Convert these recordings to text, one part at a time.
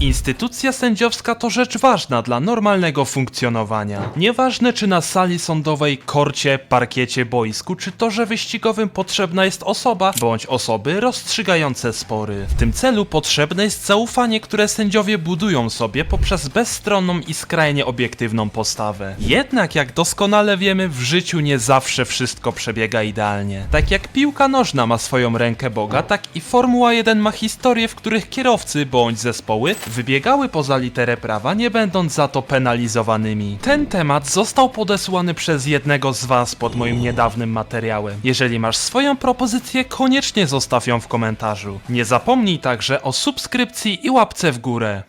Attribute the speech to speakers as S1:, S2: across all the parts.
S1: Instytucja sędziowska to rzecz ważna dla normalnego funkcjonowania. Nieważne czy na sali sądowej, korcie, parkiecie, boisku, czy torze wyścigowym potrzebna jest osoba bądź osoby rozstrzygające spory. W tym celu potrzebne jest zaufanie, które sędziowie budują sobie poprzez bezstronną i skrajnie obiektywną postawę. Jednak jak doskonale wiemy, w życiu nie zawsze wszystko przebiega idealnie. Tak jak piłka nożna ma swoją rękę Boga, tak i Formuła 1 ma historie, w których kierowcy bądź zespoły wybiegały poza literę prawa, nie będąc za to penalizowanymi. Ten temat został podesłany przez jednego z Was pod moim niedawnym materiałem. Jeżeli masz swoją propozycję, koniecznie zostaw ją w komentarzu. Nie zapomnij także o subskrypcji i łapce w górę.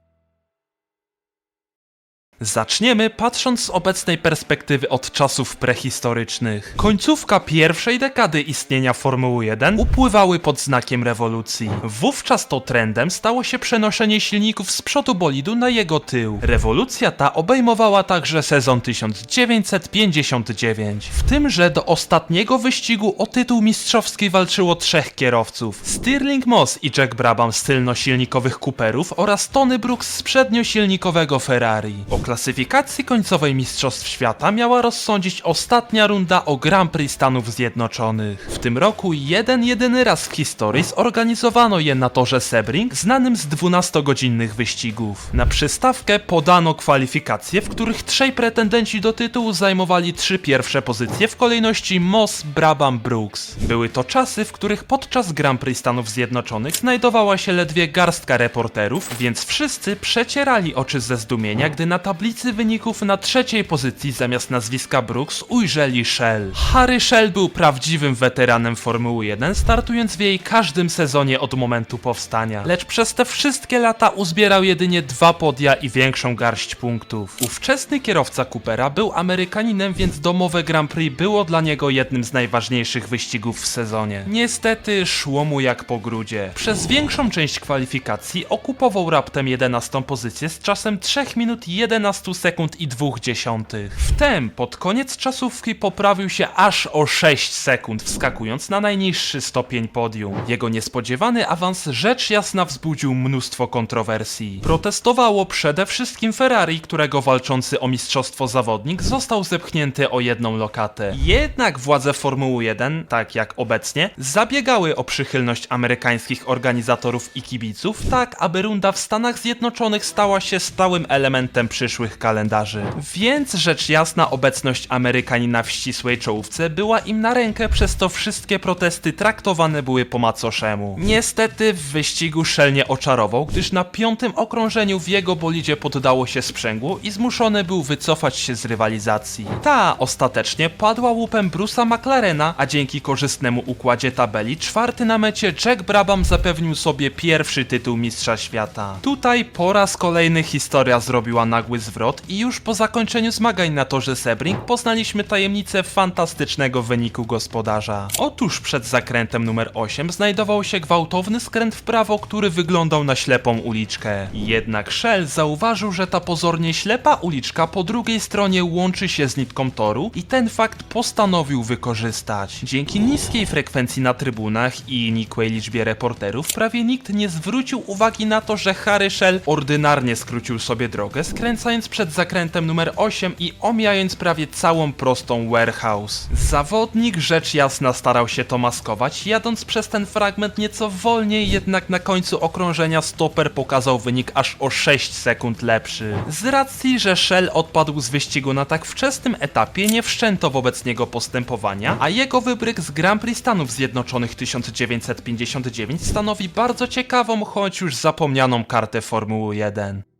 S1: Zaczniemy patrząc z obecnej perspektywy od czasów prehistorycznych. Końcówka pierwszej dekady istnienia Formuły 1 upływały pod znakiem rewolucji. Wówczas to trendem stało się przenoszenie silników z przodu bolidu na jego tył. Rewolucja ta obejmowała także sezon 1959. W tymże do ostatniego wyścigu o tytuł mistrzowski walczyło trzech kierowców. Stirling Moss i Jack Brabham z tylnosilnikowych Cooperów oraz Tony Brooks z przedniosilnikowego Ferrari. Klasyfikacji końcowej Mistrzostw Świata miała rozsądzić ostatnia runda o Grand Prix Stanów Zjednoczonych. W tym roku jeden jedyny raz w historii zorganizowano je na torze Sebring, znanym z 12-godzinnych wyścigów. Na przystawkę podano kwalifikacje, w których trzej pretendenci do tytułu zajmowali trzy pierwsze pozycje w kolejności Moss, Brabham, Brooks. Były to czasy, w których podczas Grand Prix Stanów Zjednoczonych znajdowała się ledwie garstka reporterów, więc wszyscy przecierali oczy ze zdumienia, gdy na tablicy wyników na trzeciej pozycji zamiast nazwiska Brooks ujrzeli Shell. Harry Shell był prawdziwym weteranem Formuły 1, startując w jej każdym sezonie od momentu powstania. Lecz przez te wszystkie lata uzbierał jedynie dwa podia i większą garść punktów. Ówczesny kierowca Coopera był Amerykaninem, więc domowe Grand Prix było dla niego jednym z najważniejszych wyścigów w sezonie. Niestety szło mu jak po grudzie. Przez większą część kwalifikacji okupował raptem 11 pozycję z czasem 3 minut 11 sekund i 2 dziesiątych. Wtem pod koniec czasówki poprawił się aż o 6 sekund, wskakując na najniższy stopień podium. Jego niespodziewany awans rzecz jasna wzbudził mnóstwo kontrowersji. Protestowało przede wszystkim Ferrari, którego walczący o mistrzostwo zawodnik został zepchnięty o jedną lokatę. Jednak władze Formuły 1, tak jak obecnie, zabiegały o przychylność amerykańskich organizatorów i kibiców, tak aby runda w Stanach Zjednoczonych stała się stałym elementem przyszłych kalendarzy. Więc rzecz jasna obecność Amerykanina w ścisłej czołówce była im na rękę, przez to wszystkie protesty traktowane były po macoszemu. Niestety w wyścigu Shell nie oczarował, gdyż na piątym okrążeniu w jego bolidzie poddało się sprzęgło i zmuszony był wycofać się z rywalizacji. Ta ostatecznie padła łupem Bruce'a McLarena, a dzięki korzystnemu układzie tabeli czwarty na mecie Jack Brabham zapewnił sobie pierwszy tytuł mistrza świata. Tutaj po raz kolejny historia zrobiła nagły zwrot i już po zakończeniu zmagań na torze Sebring poznaliśmy tajemnicę fantastycznego wyniku gospodarza. Otóż przed zakrętem numer 8 znajdował się gwałtowny skręt w prawo, który wyglądał na ślepą uliczkę. Jednak Shell zauważył, że ta pozornie ślepa uliczka po drugiej stronie łączy się z nitką toru i ten fakt postanowił wykorzystać. Dzięki niskiej frekwencji na trybunach i nikłej liczbie reporterów prawie nikt nie zwrócił uwagi na to, że Harry Shell ordynarnie skrócił sobie drogę, skręcając przed zakrętem numer 8 i omijając prawie całą prostą warehouse. Zawodnik rzecz jasna starał się to maskować, jadąc przez ten fragment nieco wolniej, jednak na końcu okrążenia stoper pokazał wynik aż o 6 sekund lepszy. Z racji, że Shell odpadł z wyścigu na tak wczesnym etapie, nie wszczęto wobec niego postępowania, a jego wybryk z Grand Prix Stanów Zjednoczonych 1959 stanowi bardzo ciekawą, choć już zapomnianą kartę Formuły 1.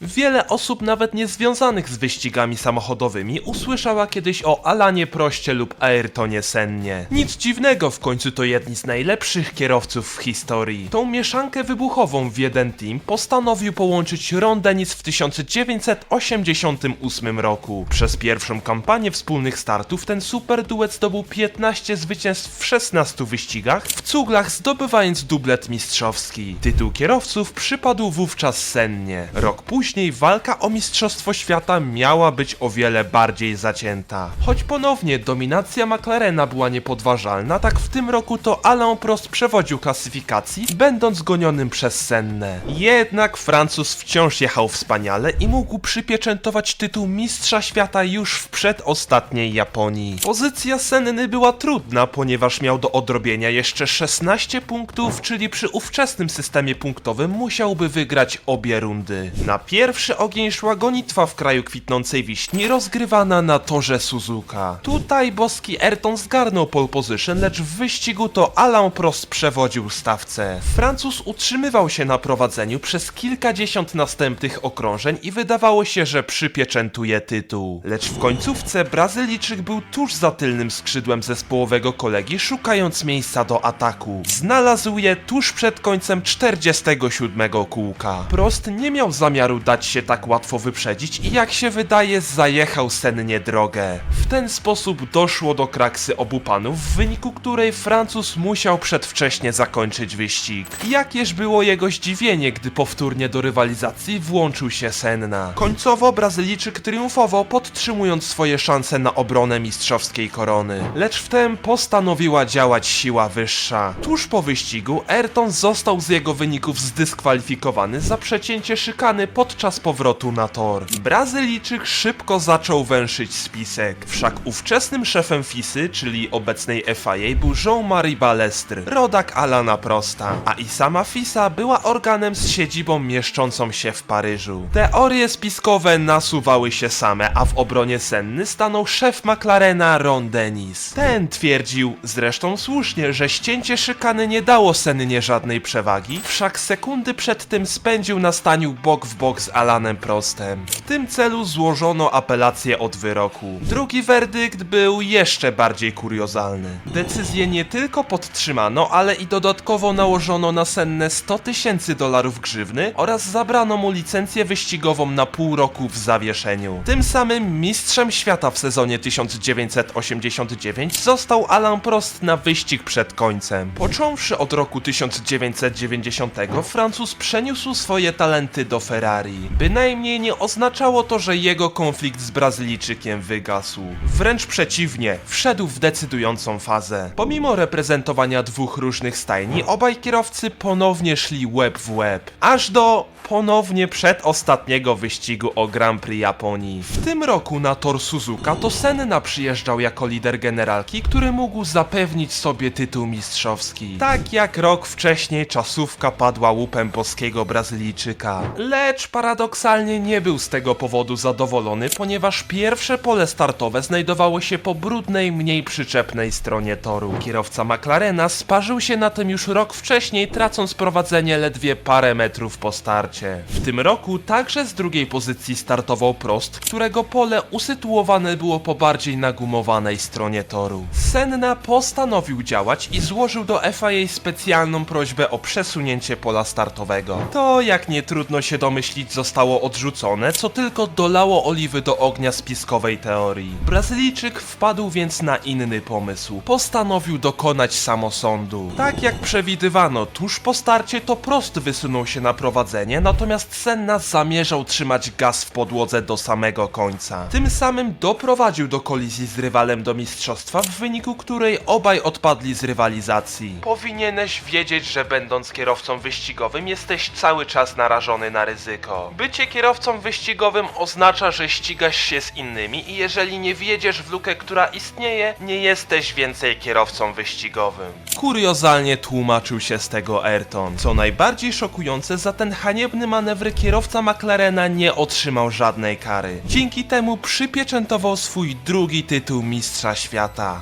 S1: Wiele osób nawet niezwiązanych z wyścigami samochodowymi usłyszała kiedyś o Alanie Proście lub Ayrtonie Sennie. Nic dziwnego, w końcu to jedni z najlepszych kierowców w historii. Tą mieszankę wybuchową w jeden team postanowił połączyć Ron Dennis w 1988 roku. Przez pierwszą kampanię wspólnych startów ten super duet zdobył 15 zwycięstw w 16 wyścigach, w cuglach zdobywając dublet mistrzowski. Tytuł kierowców przypadł wówczas Sennie. Rok później później walka o Mistrzostwo Świata miała być o wiele bardziej zacięta. Choć ponownie dominacja McLarena była niepodważalna, tak w tym roku to Alain Prost przewodził klasyfikacji, będąc gonionym przez Sennę. Jednak Francuz wciąż jechał wspaniale i mógł przypieczętować tytuł Mistrza Świata już w przedostatniej Japonii. Pozycja Senny była trudna, ponieważ miał do odrobienia jeszcze 16 punktów, czyli przy ówczesnym systemie punktowym musiałby wygrać obie rundy. Na pierwszy ogień szła gonitwa w kraju kwitnącej wiśni, rozgrywana na torze Suzuka. Tutaj boski Ayrton zgarnął pole position, lecz w wyścigu to Alain Prost przewodził stawce. Francuz utrzymywał się na prowadzeniu przez kilkadziesiąt następnych okrążeń i wydawało się, że przypieczętuje tytuł. Lecz w końcówce Brazylijczyk był tuż za tylnym skrzydłem zespołowego kolegi, szukając miejsca do ataku. Znalazł je tuż przed końcem 47 kółka. Prost nie miał zamiaru dać się tak łatwo wyprzedzić i jak się wydaje zajechał sennie drogę. W ten sposób doszło do kraksy obu panów, w wyniku której Francuz musiał przedwcześnie zakończyć wyścig. Jakież było jego zdziwienie, gdy powtórnie do rywalizacji włączył się Senna. Końcowo Brazylijczyk triumfował, podtrzymując swoje szanse na obronę mistrzowskiej korony. Lecz wtem postanowiła działać siła wyższa. Tuż po wyścigu Ayrton został z jego wyników zdyskwalifikowany za przecięcie szykany podczas powrotu na tor. Brazylijczyk szybko zaczął węszyć spisek. Wszak ówczesnym szefem FISy, czyli obecnej FIA, był Jean-Marie Balestre, rodak Alana Prosta, a i sama FISA była organem z siedzibą mieszczącą się w Paryżu. Teorie spiskowe nasuwały się same, a w obronie Senny stanął szef McLarena Ron Dennis. Ten twierdził, zresztą słusznie, że ścięcie szykany nie dało Sennie żadnej przewagi, wszak sekundy przed tym spędził na staniu bok w bok z Alanem Prostem. W tym celu złożono apelację od wyroku. Drugi werdykt był jeszcze bardziej kuriozalny. Decyzję nie tylko podtrzymano, ale i dodatkowo nałożono na Sennę 100 tysięcy dolarów grzywny oraz zabrano mu licencję wyścigową na pół roku w zawieszeniu. Tym samym mistrzem świata w sezonie 1989 został Alain Prost na wyścig przed końcem. Począwszy od roku 1990, Francuz przeniósł swoje talenty do Ferrari. Bynajmniej nie oznaczało to, że jego konflikt z Brazylijczykiem wygasł. Wręcz przeciwnie, wszedł w decydującą fazę. Pomimo reprezentowania dwóch różnych stajni, obaj kierowcy ponownie szli łeb w łeb. Aż do ponownie przedostatniego wyścigu o Grand Prix Japonii. W tym roku na tor Suzuka to Senna przyjeżdżał jako lider generalki, który mógł zapewnić sobie tytuł mistrzowski. Tak jak rok wcześniej czasówka padła łupem boskiego Brazylijczyka. Lecz paradoksalnie nie był z tego powodu zadowolony, ponieważ pierwsze pole startowe znajdowało się po brudnej, mniej przyczepnej stronie toru. Kierowca McLarena sparzył się na tym już rok wcześniej, tracąc prowadzenie ledwie parę metrów po starcie. W tym roku także z drugiej pozycji startował Prost, którego pole usytuowane było po bardziej nagumowanej stronie toru. Senna postanowił działać i złożył do FIA specjalną prośbę o przesunięcie pola startowego. To, jak nie trudno się domyślić, zostało odrzucone, co tylko dolało oliwy do ognia spiskowej teorii. Brazylijczyk wpadł więc na inny pomysł. Postanowił dokonać samosądu. Tak jak przewidywano, tuż po starcie to Prost wysunął się na prowadzenie, natomiast Senna zamierzał trzymać gaz w podłodze do samego końca. Tym samym doprowadził do kolizji z rywalem do mistrzostwa, w wyniku której obaj odpadli z rywalizacji. Powinieneś wiedzieć, że będąc kierowcą wyścigowym jesteś cały czas narażony na ryzyko. Bycie kierowcą wyścigowym oznacza, że ścigasz się z innymi i jeżeli nie wjedziesz w lukę, która istnieje, nie jesteś więcej kierowcą wyścigowym. Kuriozalnie tłumaczył się z tego Ayrton. Co najbardziej szokujące, za ten haniebny manewr kierowca McLarena nie otrzymał żadnej kary. Dzięki temu przypieczętował swój drugi tytuł mistrza świata.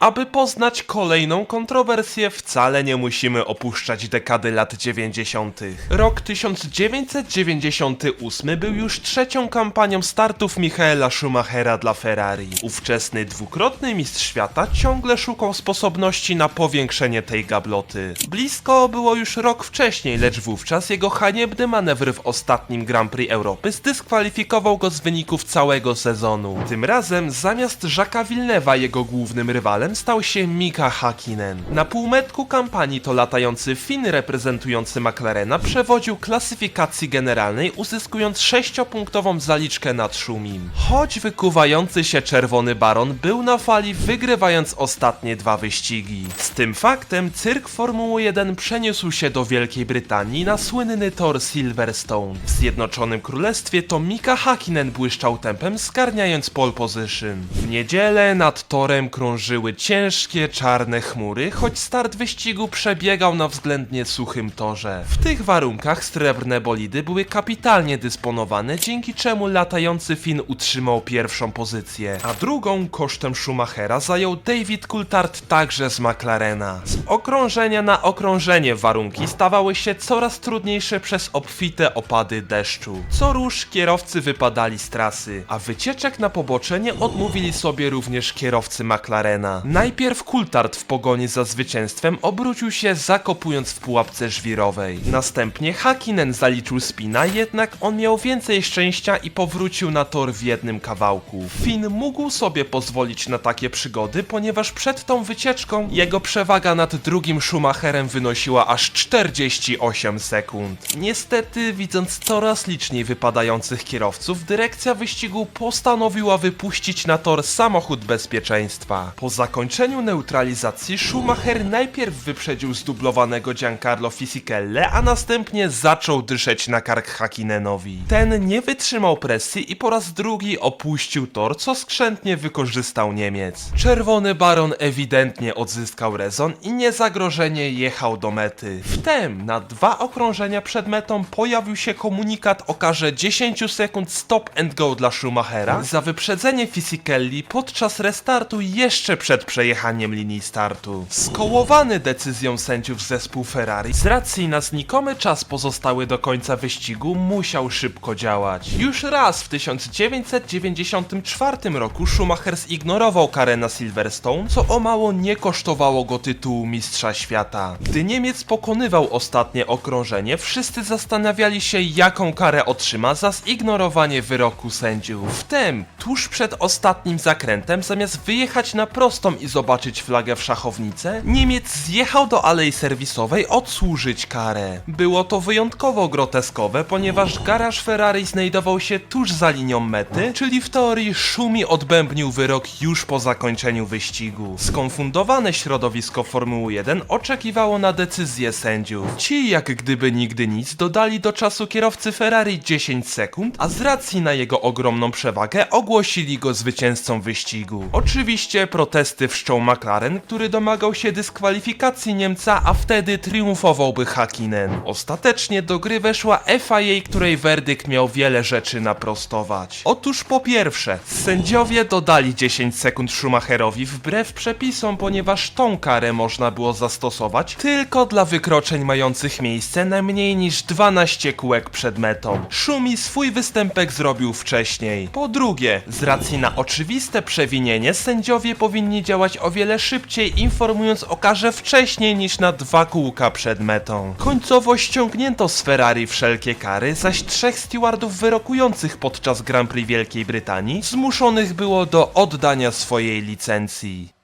S1: Aby poznać kolejną kontrowersję, wcale nie musimy opuszczać dekady lat 90. Rok 1998 był już trzecią kampanią startów Michaela Schumachera dla Ferrari. Ówczesny dwukrotny mistrz świata ciągle szukał sposobności na powiększenie tej gabloty. Blisko było już rok wcześniej, lecz wówczas jego haniebny manewr w ostatnim Grand Prix Europy zdyskwalifikował go z wyników całego sezonu. Tym razem zamiast Jacques'a Villeneuve'a jego głównym rywalem stał się Mika Hakkinen. Na półmetku kampanii to latający Finn reprezentujący McLarena przewodził klasyfikacji generalnej, uzyskując 6-punktową zaliczkę nad Szumim. Choć wykuwający się czerwony baron był na fali, wygrywając ostatnie dwa wyścigi. Z tym faktem cyrk Formuły 1 przeniósł się do Wielkiej Brytanii na słynny tor Silverstone. W Zjednoczonym Królestwie to Mika Hakkinen błyszczał tempem, skarniając pole position. W niedzielę nad torem krążyły ciężkie, czarne chmury, choć start wyścigu przebiegał na względnie suchym torze. W tych warunkach srebrne bolidy były kapitalnie dysponowane, dzięki czemu latający Finn utrzymał pierwszą pozycję, a drugą kosztem Schumachera zajął David Coulthard także z McLarena. Z okrążenia na okrążenie warunki stawały się coraz trudniejsze przez obfite opady deszczu. Co rusz kierowcy wypadali z trasy, a wycieczek na pobocze nie odmówili sobie również kierowcy McLarena. Najpierw Coulthard w pogoni za zwycięstwem obrócił się zakopując w pułapce żwirowej. Następnie Hakkinen zaliczył spina, jednak on miał więcej szczęścia i powrócił na tor w jednym kawałku. Finn mógł sobie pozwolić na takie przygody, ponieważ przed tą wycieczką jego przewaga nad drugim Schumacherem wynosiła aż 48 sekund. Niestety, widząc coraz liczniej wypadających kierowców, dyrekcja wyścigu postanowiła wypuścić na tor samochód bezpieczeństwa. Po zakończeniu neutralizacji Schumacher najpierw wyprzedził zdublowanego Giancarlo Fisichelle, a następnie zaczął dyszeć na kark Hakkinenowi. Ten nie wytrzymał presji i po raz drugi opuścił tor, co skrzętnie wykorzystał Niemiec. Czerwony Baron ewidentnie odzyskał rezon i niezagrożenie jechał do mety. Wtem na dwa okrążenia przed metą pojawił się komunikat o karze 10 sekund stop and go dla Schumachera za wyprzedzenie Fisichelli podczas restartu jeszcze przed przejechaniem linii startu. Skołowany decyzją sędziów zespół Ferrari z racji na znikomy czas pozostały do końca wyścigu musiał szybko działać. Już raz w 1994 roku Schumacher zignorował karę na Silverstone, co o mało nie kosztowało go tytułu mistrza świata. Gdy Niemiec pokonywał ostatnie okrążenie, wszyscy zastanawiali się jaką karę otrzyma za zignorowanie wyroku sędziów. Wtem, tuż przed ostatnim zakrętem, zamiast wyjechać na prostą i zobaczyć flagę w szachownicę, Niemiec zjechał do alei serwisowej odsłużyć karę. Było to wyjątkowo groteskowe, ponieważ garaż Ferrari znajdował się tuż za linią mety, czyli w teorii Szumi odbębnił wyrok już po zakończeniu wyścigu. Skonfundowane środowisko Formuły 1 oczekiwało na decyzję sędziów. Ci, jak gdyby nigdy nic, dodali do czasu kierowcy Ferrari 10 sekund, a z racji na jego ogromną przewagę ogłosili go zwycięzcą wyścigu. Oczywiście protesty wszczął McLaren, który domagał się dyskwalifikacji Niemca, a wtedy triumfowałby Hakkinen. Ostatecznie do gry weszła FIA, której werdykt miał wiele rzeczy naprostować. Otóż po pierwsze, sędziowie dodali 10 sekund Schumacherowi wbrew przepisom, ponieważ tą karę można było zastosować tylko dla wykroczeń mających miejsce na mniej niż 12 kółek przed metą. Szumi swój występek zrobił wcześniej. Po drugie, z racji na oczywiste przewinienie, sędziowie powinni działać o wiele szybciej, informując o karze wcześniej niż na dwa kółka przed metą. Końcowo ściągnięto z Ferrari wszelkie kary, zaś trzech stewardów wyrokujących podczas Grand Prix Wielkiej Brytanii zmuszonych było do oddania swojej licencji.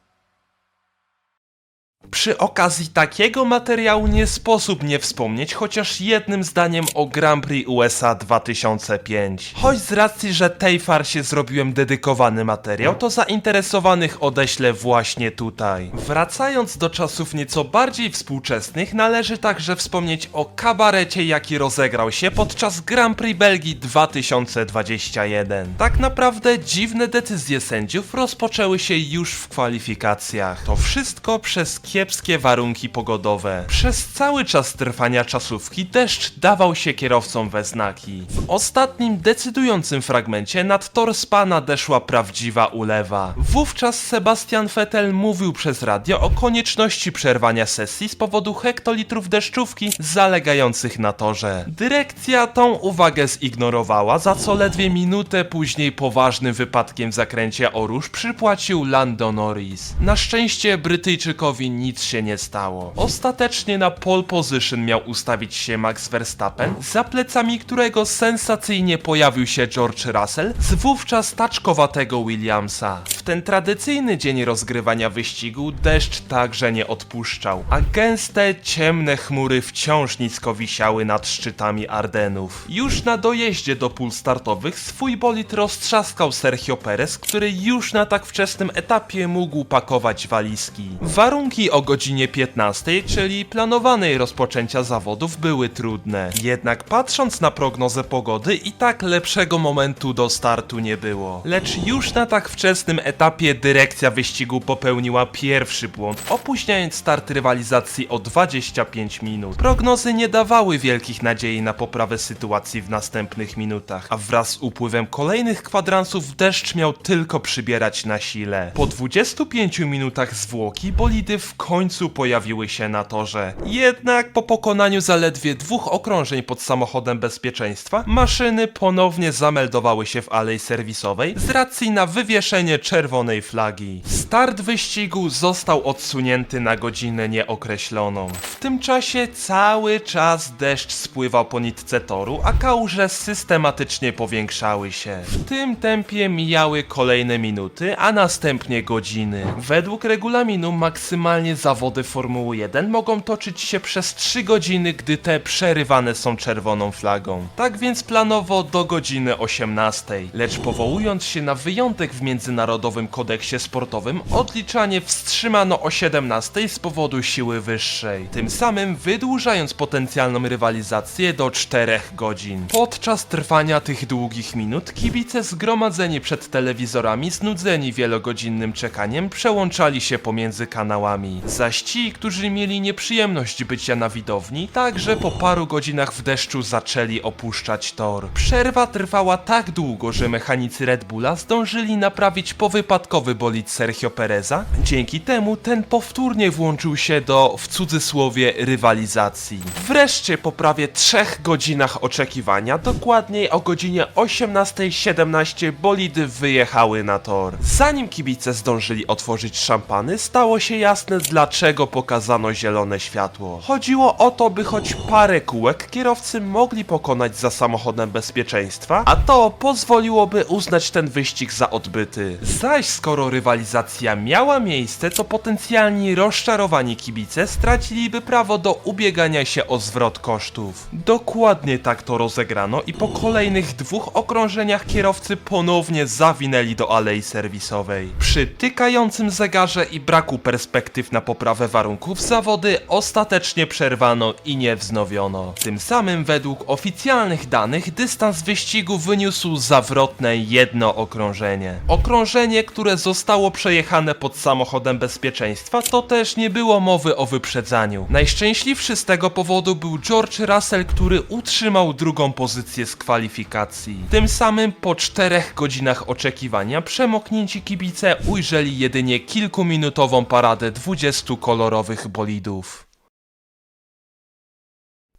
S1: Przy okazji takiego materiału nie sposób nie wspomnieć chociaż jednym zdaniem o Grand Prix USA 2005. Choć z racji, że tej farsie zrobiłem dedykowany materiał, to zainteresowanych odeślę właśnie tutaj. Wracając do czasów nieco bardziej współczesnych, należy także wspomnieć o kabarecie, jaki rozegrał się podczas Grand Prix Belgii 2021. Tak naprawdę dziwne decyzje sędziów rozpoczęły się już w kwalifikacjach. To wszystko przez kiepskie warunki pogodowe. Przez cały czas trwania czasówki deszcz dawał się kierowcom we znaki. W ostatnim decydującym fragmencie nad tor nadeszła prawdziwa ulewa. Wówczas Sebastian Vettel mówił przez radio o konieczności przerwania sesji z powodu hektolitrów deszczówki zalegających na torze. Dyrekcja tą uwagę zignorowała, za co ledwie minutę później poważnym wypadkiem w zakręcie Oruż przypłacił Lando Norris. Na szczęście Brytyjczykowi nic się nie stało. Ostatecznie na pole position miał ustawić się Max Verstappen, za plecami którego sensacyjnie pojawił się George Russell z wówczas taczkowatego Williamsa. W ten tradycyjny dzień rozgrywania wyścigu deszcz także nie odpuszczał, a gęste, ciemne chmury wciąż nisko wisiały nad szczytami Ardenów. Już na dojeździe do pól startowych swój bolid roztrzaskał Sergio Perez, który już na tak wczesnym etapie mógł pakować walizki. Warunki o godzinie 15, czyli planowanej rozpoczęcia zawodów były trudne. Jednak patrząc na prognozę pogody i tak lepszego momentu do startu nie było. Lecz już na tak wczesnym etapie dyrekcja wyścigu popełniła pierwszy błąd, opóźniając start rywalizacji o 25 minut. Prognozy nie dawały wielkich nadziei na poprawę sytuacji w następnych minutach, a wraz z upływem kolejnych kwadransów deszcz miał tylko przybierać na sile. Po 25 minutach zwłoki bolidy w końcu pojawiły się na torze. Jednak po pokonaniu zaledwie dwóch okrążeń pod samochodem bezpieczeństwa, maszyny ponownie zameldowały się w alei serwisowej z racji na wywieszenie czerwonej flagi. Start wyścigu został odsunięty na godzinę nieokreśloną. W tym czasie cały czas deszcz spływał po nitce toru, a kałuże systematycznie powiększały się. W tym tempie mijały kolejne minuty, a następnie godziny. Według regulaminu maksymalnie zawody Formuły 1 mogą toczyć się przez 3 godziny, gdy te przerywane są czerwoną flagą. Tak więc planowo do godziny 18, lecz powołując się na wyjątek w Międzynarodowym Kodeksie Sportowym, odliczanie wstrzymano o 17 z powodu siły wyższej, tym samym wydłużając potencjalną rywalizację do 4 godzin. Podczas trwania tych długich minut kibice zgromadzeni przed telewizorami, znudzeni wielogodzinnym czekaniem, przełączali się pomiędzy kanałami. Zaś ci, którzy mieli nieprzyjemność bycia na widowni, także po paru godzinach w deszczu zaczęli opuszczać tor. Przerwa trwała tak długo, że mechanicy Red Bulla zdążyli naprawić powypadkowy bolid Sergio Pereza. Dzięki temu ten powtórnie włączył się do, w cudzysłowie, rywalizacji. Wreszcie po prawie trzech godzinach oczekiwania, dokładniej o godzinie 18.17 bolidy wyjechały na tor. Zanim kibice zdążyli otworzyć szampany, stało się jasne dlaczego pokazano zielone światło. Chodziło o to, by choć parę kółek kierowcy mogli pokonać za samochodem bezpieczeństwa, a to pozwoliłoby uznać ten wyścig za odbyty. Zaś skoro rywalizacja miała miejsce, to potencjalni rozczarowani kibice straciliby prawo do ubiegania się o zwrot kosztów. Dokładnie tak to rozegrano i po kolejnych dwóch okrążeniach kierowcy ponownie zawinęli do alei serwisowej. Przy tykającym zegarze i braku perspektyw na poprawę warunków zawody ostatecznie przerwano i nie wznowiono. Tym samym według oficjalnych danych dystans wyścigu wyniósł zawrotne jedno okrążenie. Okrążenie, które zostało przejechane pod samochodem bezpieczeństwa, to też nie było mowy o wyprzedzaniu. Najszczęśliwszy z tego powodu był George Russell, który utrzymał drugą pozycję z kwalifikacji. Tym samym po czterech godzinach oczekiwania przemoknięci kibice ujrzeli jedynie kilkuminutową paradę 20 kolorowych bolidów.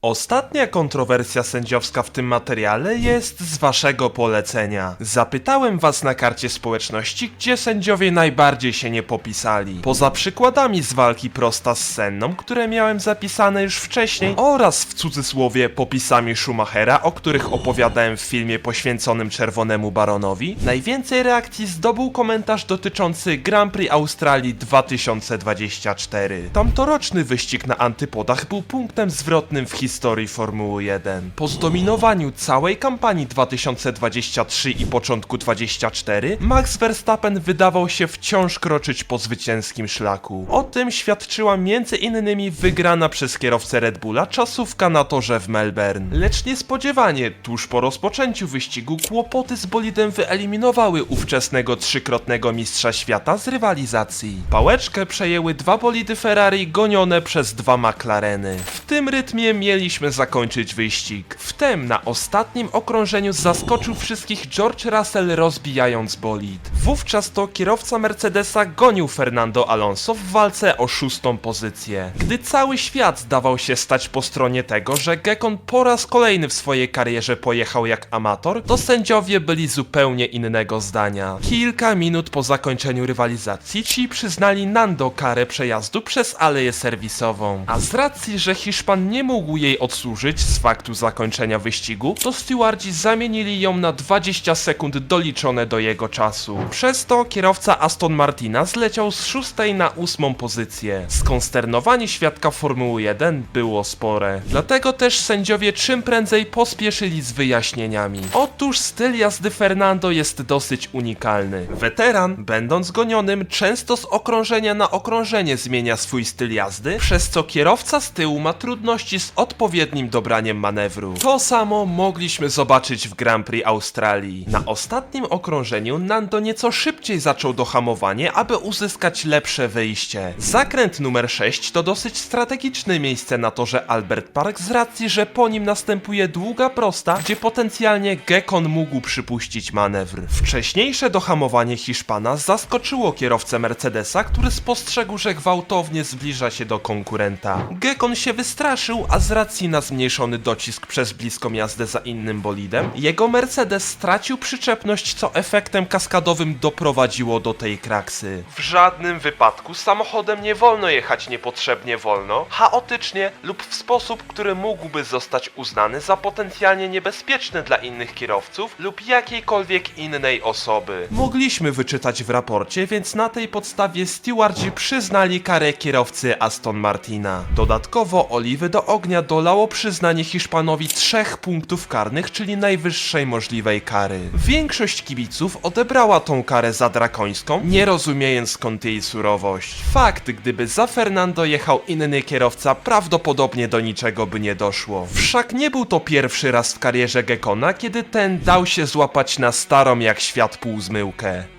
S1: Ostatnia kontrowersja sędziowska w tym materiale jest z waszego polecenia. Zapytałem was na karcie społeczności, gdzie sędziowie najbardziej się nie popisali. Poza przykładami z walki prosta z senną, które miałem zapisane już wcześniej, oraz w cudzysłowie popisami Schumachera, o których opowiadałem w filmie poświęconym Czerwonemu Baronowi, najwięcej reakcji zdobył komentarz dotyczący Grand Prix Australii 2024. Tamtoroczny wyścig na antypodach był punktem zwrotnym w historii Formuły 1. Po zdominowaniu całej kampanii 2023 i początku 24, Max Verstappen wydawał się wciąż kroczyć po zwycięskim szlaku. O tym świadczyła innymi wygrana przez kierowcę Red Bulla czasówka na torze w Melbourne. Lecz niespodziewanie, tuż po rozpoczęciu wyścigu, kłopoty z bolidem wyeliminowały ówczesnego trzykrotnego mistrza świata z rywalizacji. Pałeczkę przejęły dwa bolidy Ferrari gonione przez dwa McLareny. W tym rytmie mieli mieliśmy zakończyć wyścig. Wtem na ostatnim okrążeniu zaskoczył wszystkich George Russell rozbijając bolid. Wówczas to kierowca Mercedesa gonił Fernando Alonso w walce o szóstą pozycję. Gdy cały świat zdawał się stać po stronie tego, że Gekon po raz kolejny w swojej karierze pojechał jak amator, to sędziowie byli zupełnie innego zdania. Kilka minut po zakończeniu rywalizacji ci przyznali Nando karę przejazdu przez aleję serwisową. A z racji, że Hiszpan nie mógł jej odsłużyć z faktu zakończenia wyścigu, to stewardzi zamienili ją na 20 sekund doliczone do jego czasu. Przez to kierowca Aston Martina zleciał z szóstej na ósmą pozycję. Skonsternowanie świadka Formuły 1 było spore. Dlatego też sędziowie czym prędzej pospieszyli z wyjaśnieniami. Otóż styl jazdy Fernando jest dosyć unikalny. Weteran, będąc gonionym, często z okrążenia na okrążenie zmienia swój styl jazdy, przez co kierowca z tyłu ma trudności z odpowiednim dobraniem manewru. To samo mogliśmy zobaczyć w Grand Prix Australii. Na ostatnim okrążeniu Nando nieco szybciej zaczął dohamowanie, aby uzyskać lepsze wyjście. Zakręt numer 6 to dosyć strategiczne miejsce na torze Albert Park z racji, że po nim następuje długa prosta, gdzie potencjalnie Gekon mógł przypuścić manewr. Wcześniejsze dohamowanie Hiszpana zaskoczyło kierowcę Mercedesa, który spostrzegł, że gwałtownie zbliża się do konkurenta. Gekon się wystraszył, a z racji na zmniejszony docisk przez bliską jazdę za innym bolidem, jego Mercedes stracił przyczepność, co efektem kaskadowym doprowadziło do tej kraksy. W żadnym wypadku samochodem nie wolno jechać niepotrzebnie wolno, chaotycznie lub w sposób, który mógłby zostać uznany za potencjalnie niebezpieczny dla innych kierowców lub jakiejkolwiek innej osoby. Mogliśmy wyczytać w raporcie, więc na tej podstawie stewardzi przyznali karę kierowcy Aston Martina. Dodatkowo oliwy do ognia dolało przyznanie Hiszpanowi trzech punktów karnych, czyli najwyższej możliwej kary. Większość kibiców odebrała tą karę za drakońską, nie rozumiejąc skąd jej surowość. Fakt, gdyby za Fernando jechał inny kierowca, prawdopodobnie do niczego by nie doszło. Wszak nie był to pierwszy raz w karierze Gekona, kiedy ten dał się złapać na starą jak świat półzmyłkę.